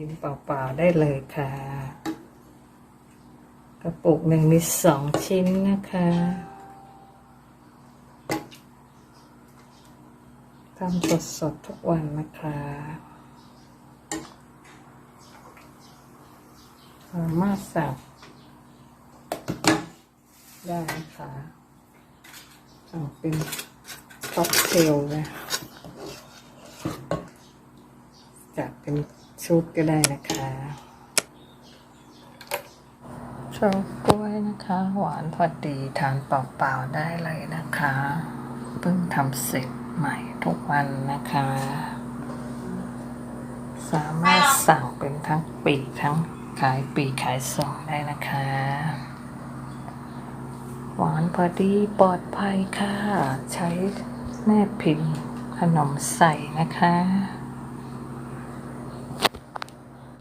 กินเปล่าๆได้เลยค่ะ กระปุกหนึ่งมีสองชิ้นนะคะทำสดๆทุกวันนะคะสามารถสั่งได้นะคะสั่งเป็นค็อกเทลนะจัดเป็น ชุดก็ได้นะคะชว์กล้วยนะคะ หวานพอดีทานเปล่าๆได้เลยนะคะเพิ่งทำเสร็จใหม่ทุกวันนะคะ สามารถสั่งเป็นทั้งปีกทั้งขายปีกขายส่งได้นะคะ หวานพอดีปลอดภัยค่ะ ใช้แม่พิมพ์ขนมใส่นะคะ